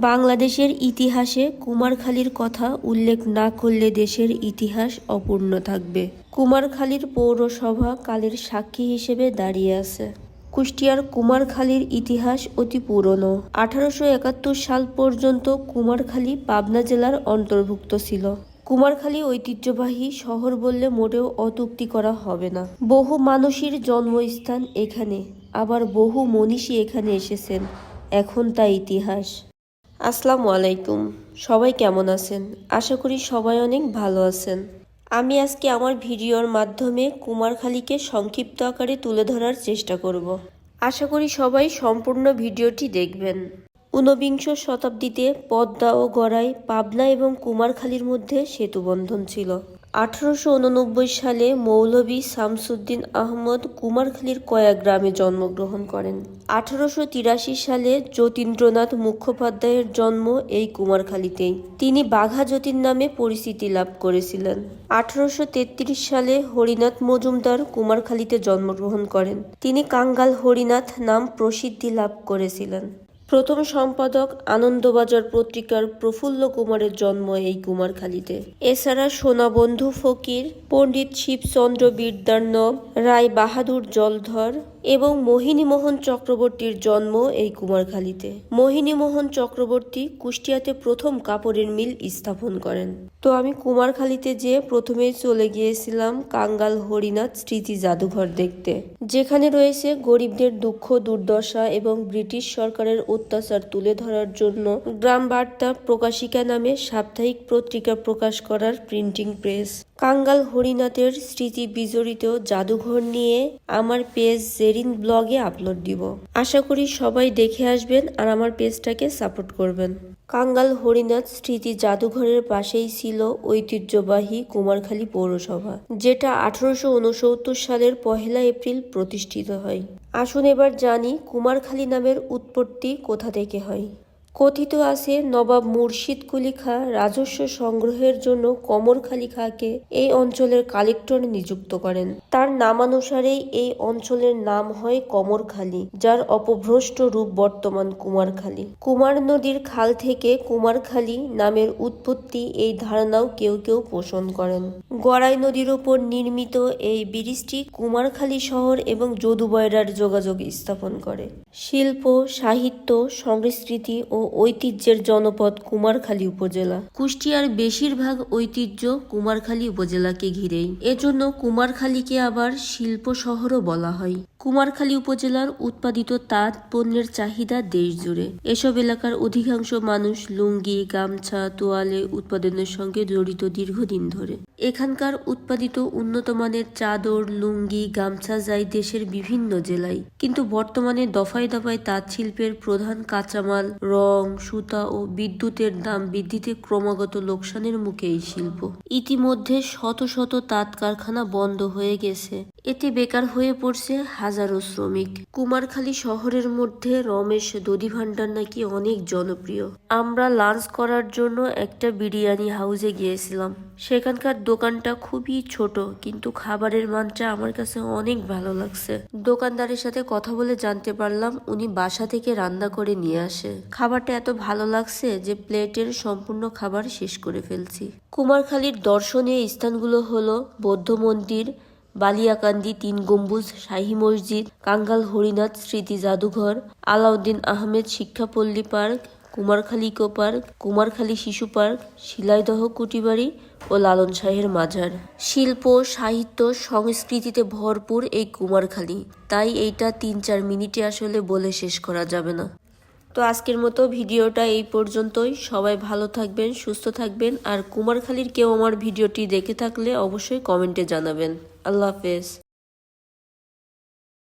বাংলাদেশের ইতিহাসে কুমারখালীর কথা উল্লেখ না করলে দেশের ইতিহাস অপূর্ণ থাকবে। কুমারখালীর পৌরসভা কালের সাক্ষী হিসেবে দাঁড়িয়ে আছে। কুষ্টিয়ার কুমারখালীর ইতিহাস অতি পুরনো। আঠারোশো একাত্তর সাল পর্যন্ত কুমারখালী পাবনা জেলার অন্তর্ভুক্ত ছিল। কুমারখালী ঐতিহ্যবাহী শহর বললে মোটেও অতুক্তি করা হবে না। বহু মানুষের জন্মস্থান এখানে, আবার বহু মনীষী এখানে এসেছেন। এখন তা ইতিহাস। আসসালামু আলাইকুম। সবাই কেমন আছেন? আশা করি সবাই অনেক ভালো আছেন। আমি আজকে আমার ভিডিওর মাধ্যমে কুমারখালীকে সংক্ষিপ্ত আকারে তুলে ধরার চেষ্টা করব। আশা করি সবাই সম্পূর্ণ ভিডিওটি দেখবেন। ঊনবিংশ শতাব্দীতে পদ্মা ও গড়াই পাবনা এবং কুমারখালীর মধ্যে সেতুবন্ধন ছিল। আঠারোশো উননব্বই সালে মৌলভী শামসুদ্দিন আহমদ কুমারখালীর কয়া গ্রামে জন্মগ্রহণ করেন। আঠারোশো তিরাশি সালে যতীন্দ্রনাথ মুখোপাধ্যায়ের জন্ম এই কুমারখালীতেই। তিনি বাঘা যতীন নামে পরিচিতি লাভ করেছিলেন। আঠারোশো তেত্রিশ সালে হরিনাথ মজুমদার কুমারখালীতে জন্মগ্রহণ করেন। তিনি কাঙ্গাল হরিনাথ নাম প্রসিদ্ধি লাভ করেছিলেন। প্রথম সম্পাদক আনন্দবাজার পত্রিকার প্রফুল্ল কুমারের জন্ম এই কুমারখালীতে। এছাড়া সোনাবন্ধু ফকির, পণ্ডিত শিবচন্দ্র বিদ্যান্ন রায় বাহাদুর জলধর এবং মোহিনীমোহন চক্রবর্তীর জন্ম এই কুমারখালীতে। মোহিনীমোহন চক্রবর্তী কুষ্টিয়াতে প্রথম কাপড়ের মিল স্থাপন করেন। তো আমি কুমারখালীতে যেয়ে প্রথমেই চলে গিয়েছিলাম কাঙ্গাল হরিনাথ স্মৃতি জাদুঘর দেখতে, যেখানে রয়েছে গরিবদের দুঃখ, দুর্দশা এবং ব্রিটিশ সরকারের অত্যাচার তুলে ধরার জন্য গ্রাম বার্তা প্রকাশিকা নামে সাপ্তাহিক পত্রিকা প্রকাশ করার প্রিন্টিং প্রেস। কাঙ্গাল হরিনাথের স্মৃতি বিজড়িত জাদুঘর নিয়ে আমার পেজ জেরিন ব্লগে আপলোড দিব। আশা করি সবাই দেখে আসবেন আর আমার পেজটাকে সাপোর্ট করবেন। কাঙ্গাল হরিনাথ স্মৃতি জাদুঘরের পাশেই ছিল ঐতিহ্যবাহী কুমারখালী পৌরসভা, যেটা আঠারোশো উনসত্তর সালের পহেলা এপ্রিল প্রতিষ্ঠিত হয়। আসুন এবার জানি কুমারখালী নামের উৎপত্তি কোথা থেকে হয়। কথিত আছে, নবাব মুর্শিদ কুলি খা রাজস্ব সংগ্রহের জন্য কমরখালী খাকে এই অঞ্চলের কালেক্টর নিযুক্ত করেন। তার নামানুসারেই এই অঞ্চলের নাম হয় কমরখালী যার অপভ্রষ্ট রূপ বর্তমান কুমারখালী কুমার নদীর খাল থেকে কুমারখালী নামের উৎপত্তি এই ধারণাও কেউ কেউ পোষণ করেন। গড়াই নদীর ওপর নির্মিত এই ব্রিজটি কুমারখালী শহর এবং যদুবয়রার যোগাযোগ স্থাপন করে। শিল্প, সাহিত্য, সংস্কৃতি ও ঐতিহ্যের জনপদ কুমারখালী উপজেলা। কুষ্টিয়ার বেশিরভাগ ঐতিহ্য কুমারখালী উপজেলাকে ঘিরেই। এজন্য কুমারখালীকে আবার শিল্প শহরও বলা হয়। কুমারখালী উপজেলার উৎপাদিত তাঁত পণ্যের চাহিদা দেশ জুড়ে এসব এলাকার অধিকাংশ মানুষ লুঙ্গি, গামছা, তোয়ালে উৎপাদনের সঙ্গে জড়িত দীর্ঘদিন ধরে। এখানকার উৎপাদিত উন্নত মানের চাদর, লুঙ্গি, গামছা যায় দেশের বিভিন্ন জেলায়। কিন্তু বর্তমানে দফায় দফায় তাঁত শিল্পের প্রধান কাঁচামাল, রং, সুতা ও বিদ্যুতের দাম বৃদ্ধিতে ক্রমাগত লোকসানের মুখে এই শিল্প। ইতিমধ্যে শত শত তাঁত কারখানা বন্ধ হয়ে গেছে। এতে বেকার হয়ে পড়ছে হাজারো শ্রমিক। কুমারখালী শহরের মধ্যে রমেশ দধি ভান্ডার নাকি অনেক জনপ্রিয়। আমরা লাঞ্চ করার জন্য একটা বিরিয়ানি হাউসে গিয়েছিলাম। সেখানকার দোকানটা খুবই ছোট, কিন্তু খাবারের মানটা আমার কাছে অনেক ভালো লাগছে। দোকানদারের সাথে কথা বলে জানতে পারলাম উনি বাসা থেকে রান্না করে নিয়ে আসে। খাবারটা এত ভালো লাগছে যে প্লেটের সম্পূর্ণ খাবার শেষ করে ফেলছি। কুমারখালীর দর্শনীয় স্থানগুলো হলো বৌদ্ধ মন্দির বালিয়াকান্দি তিন গম্বুজ, শাহী মসজিদ, কাঙ্গাল হরিনাথ স্মৃতি জাদুঘর, Alauddin Ahmed Shikkhapalli park, Kumarkhali eco park, Kumarkhali শিশু পার্ক, শিলাইদহ কুটিবাড়ি ও লালন শাহের মাজার। শিল্প, সাহিত্য, সংস্কৃতিতে ভরপুর এই কুমারখালী। তাই এইটা তিন চার মিনিটে আসলে বলে শেষ করা যাবে না। তো আজকের মতো ভিডিওটা এই পর্যন্তই। সবাই ভালো থাকবেন, সুস্থ থাকবেন। আর কুমারখালীর কেউ আমার ভিডিওটি দেখে থাকলে অবশ্যই কমেন্টে জানাবেন। I love this.